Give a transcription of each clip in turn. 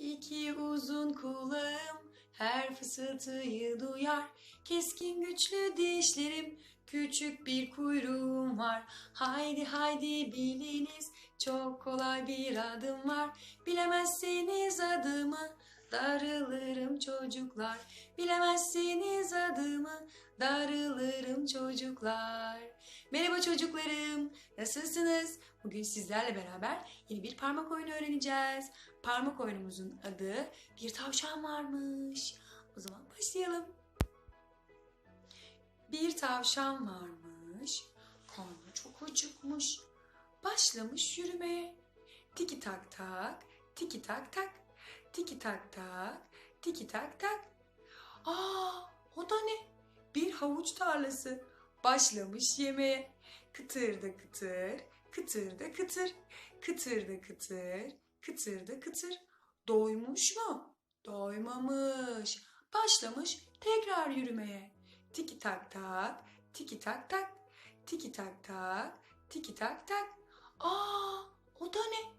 İki uzun kulağım her fısıltıyı duyar. Keskin güçlü dişlerim, küçük bir kuyruğum var. Haydi haydi biliniz, çok kolay bir adım var. Bilemezseniz adımı, darılırım çocuklar. Bilemezseniz adımı, darılırım çocuklar. Merhaba çocuklarım, nasılsınız? Bugün sizlerle beraber yeni bir parmak oyunu öğreneceğiz. Parmak oyunumuzun adı bir tavşan varmış. O zaman başlayalım. Bir tavşan varmış. Karnı çok acıkmış. Başlamış yürümeye. Tiki tak tak, tiki tak tak, tiki tak tak, tiki tak tak. Aa, o da ne? Bir havuç tarlası. Başlamış yemeye. Kıtır da kıtır, kıtır da kıtır, kıtır da kıtır, kıtır da kıtır. Doymuş mu? Doymamış. Başlamış tekrar yürümeye. Tiki tak tak, tiki tak tak, tiki tak tak, tiki tak tak. Aa, o da ne?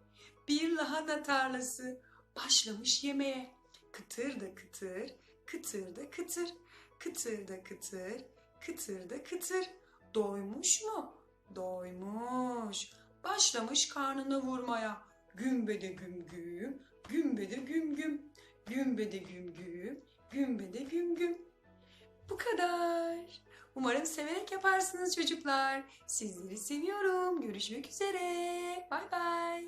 Bir lahana tarlası. Başlamış yemeye. Kıtır da kıtır, kıtır da kıtır, kıtır da kıtır, kıtır da kıtır. Doymuş mu? Doymuş. Başlamış karnına vurmaya. Gümbede güm güm, gümbede güm güm, gümbede güm güm, gümbede güm güm. Bu kadar. Umarım severek yaparsınız çocuklar. Sizleri seviyorum. Görüşmek üzere. Bay bay.